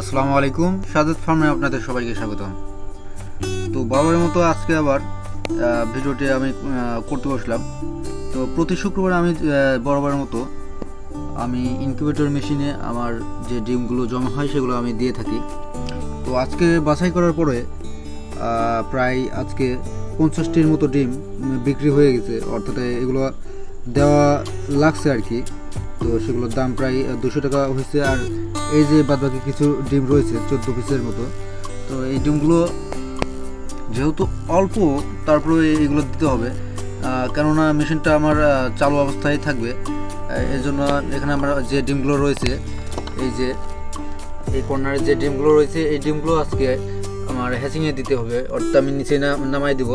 আসসালামু আলাইকুম। সাজেদ ফার্মে আপনাদের সবাইকে স্বাগতম। তো বাবার মতো আজকে আবার ভিডিওটি আমি করতে বসলাম। তো প্রতি শুক্রবার আমি বরাবরের মতো আমি ইনকিউবেটর মেশিনে আমার যে ডিমগুলো জমা হয় সেগুলো আমি দিয়ে থাকি। তো আজকে বাছাই করার পরে প্রায় আজকে পঞ্চাশটির মতো ডিম বিক্রি হয়ে গেছে। অর্থাৎ এগুলো দেওয়া লাগছে আর কি। তো সেগুলোর দাম প্রায় দুশো টাকা হয়েছে আর এই যে বাদবাকি কিছু ডিম রয়েছে, চোদ্দ পিসের মতো। তো এই ডিমগুলো যেহেতু অল্প তারপরে এগুলো দিতে হবে। কেননা মেশিনটা আমার চালু অবস্থায় থাকবে। এই জন্য এখানে আমার যে ডিমগুলো রয়েছে, এই যে এই কর্নারের যে ডিমগুলো রয়েছে, এই ডিমগুলো আজকে আমার হ্যাচিংয়ে দিতে হবে, অর্থাৎ আমি নিচে নামাই দিব।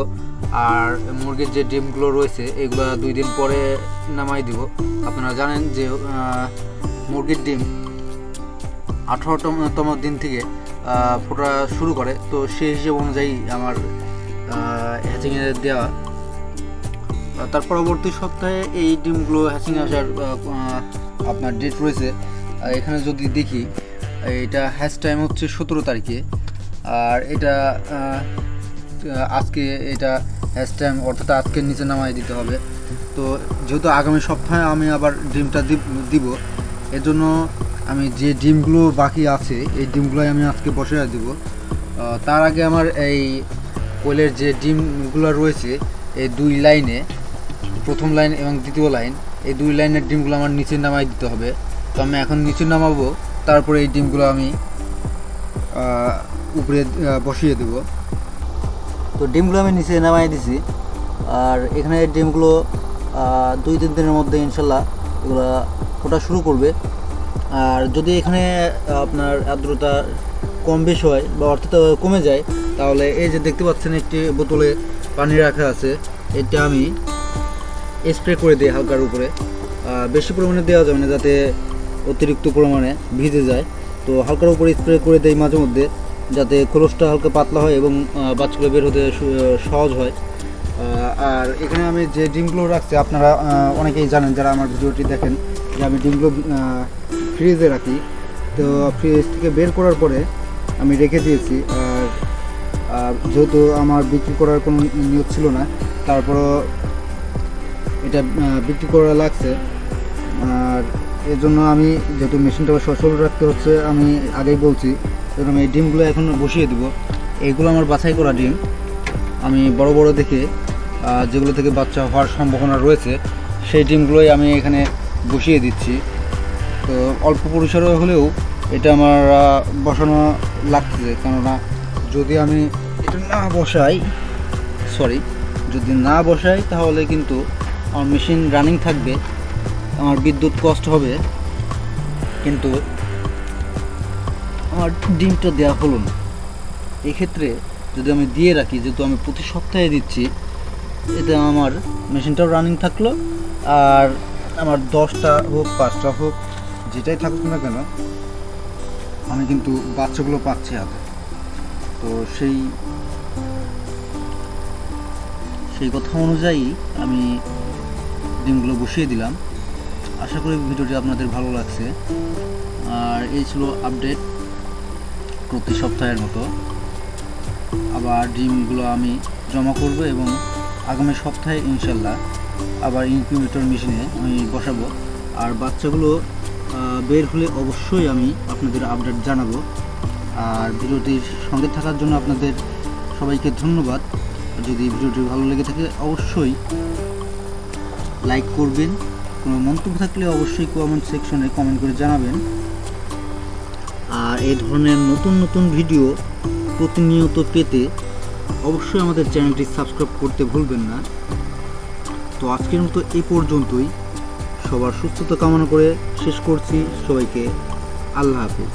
আর মুরগির যে ডিমগুলো রয়েছে, এগুলো দুই দিন পরে নামাই দিব। আপনারা জানেন যে মুরগির ডিম আঠারোতম তম দিন থেকে ফোটা শুরু করে। তো সেই হিসেব অনুযায়ী আমার হ্যাচিংয়ে দেওয়া। তার পরবর্তী সপ্তাহে এই ডিমগুলো হ্যাচিং আসার আপনার ডেট রয়েছে। এখানে যদি দেখি, এটা হ্যাচ টাইম হচ্ছে সতেরো তারিখে। আর এটা আজকে এটা হ্যাচ টাইম অর্থাৎ আজকের নিচে নামাই দিতে হবে। তো যেহেতু আগামী সপ্তাহে আমি আবার ডিমটা দিব এর জন্য আমি যে ডিমগুলো বাকি আছে, এই ডিমগুলোই আমি আজকে বসে দিব। তার আগে আমার এই কোয়েলের যে ডিমগুলো রয়েছে, এই দুই লাইনে, প্রথম লাইন এবং দ্বিতীয় লাইন, এই দুই লাইনের ডিমগুলো আমার নিচে নামাই দিতে হবে। তো আমি এখন নিচে নামাবো, তারপরে এই ডিমগুলো আমি উপরে বসিয়ে দেবো। তো ডিমগুলো আমি নিচে নামাই দিছি। আর এখানে ডিমগুলো দুই তিন দিনের মধ্যে ইনশাল্লাহ এগুলো ফোটা শুরু করবে। আর যদি এখানে আপনার আর্দ্রতা কম বেশি হয় বা অর্থাৎ কমে যায়, তাহলে এই যে দেখতে পাচ্ছেন একটি বোতলে পানি রাখা আছে, এটা আমি স্প্রে করে দিই হালকার উপরে। বেশি পরিমাণে দেওয়া যাবে না, যাতে অতিরিক্ত পরিমাণে ভিজে যায়। তো হালকার উপরে স্প্রে করে দেয় মাঝে মধ্যে। যাতে খোলসটা হালকা পাতলা হয় এবং বাচ্চাগুলো বের হতে সহজ হয়। আর এখানে আমি যে ডিমগুলো রাখছি, আপনারা অনেকেই জানেন, যারা আমার ভিডিওটি দেখেন, যে আমি ডিমগুলো ফ্রিজে রাখি। তো ফ্রিজ থেকে বের করার পরে আমি রেখে দিয়েছি। আর আর যেহেতু আমার বিক্রি করার কোনো নিয়োগ ছিল না, তারপরও এটা বিক্রি করা লাগছে। আর এর জন্য আমি যেহেতু মেশিনটা সচল রাখতে হচ্ছে, আমি আগেই বলছি আমি এই ডিমগুলো এখন বসিয়ে দিব। এইগুলো আমার বাছাই করা ডিম। আমি বড় বড় দেখে যেগুলো থেকে বাচ্চা হওয়ার সম্ভাবনা রয়েছে, সেই ডিমগুলোই আমি এখানে বসিয়ে দিচ্ছি। তো অল্প পরিসরে হলেও এটা আমার বসানো লাগছে কেননা যদি আমি এটা না বসাই সরি যদি না বসাই তাহলে কিন্তু আমার মেশিন রানিং থাকবে। আমার বিদ্যুৎ কষ্ট হবে, কিন্তু আমার ডিমটা দেওয়া হলো না। এক্ষেত্রে যদি আমি দিয়ে রাখি, যেহেতু আমি প্রতি সপ্তাহে দিচ্ছি, এতে আমার মেশিনটাও রানিং থাকল, আর আমার দশটা হোক, পাঁচটা হোক, যেটাই থাকুক না কেন, আমি কিন্তু বাচ্চাগুলো পাচ্ছি হাতে তো সেই সেই কথা অনুযায়ী আমি ডিমগুলো বসিয়ে দিলাম। আশা করি ভিডিওটি আপনাদের ভালো লাগছে। আর এই ছিল আপডেট প্রতি সপ্তাহের মতো। আবার ডিমগুলো আমি জমা করব এবং আগামী সপ্তাহে ইনশাল্লাহ আবার ইনকিউবেটর মেশিনে আমি বসাবো। আর বাচ্চাগুলো বের হলে অবশ্যই আমি আপনাদের আপডেট জানাব। আর ভিডিওটির সঙ্গে থাকার জন্য আপনাদের সবাইকে ধন্যবাদ। যদি ভিডিওটি ভালো লেগে থাকে, অবশ্যই লাইক করবেন। কোনো মন্তব্য থাকলে অবশ্যই কমেন্ট সেকশনে কমেন্ট করে জানাবেন। আর এই ধরনের নতুন নতুন ভিডিও প্রতিনিয়ত পেতে অবশ্যই আমাদের চ্যানেলটি সাবস্ক্রাইব করতে ভুলবেন না। তো আজকের মতো এই পর্যন্তই। সবার সুস্থতা কামনা করে শেষ করছি। সবাইকে আল্লাহ হাফিজ।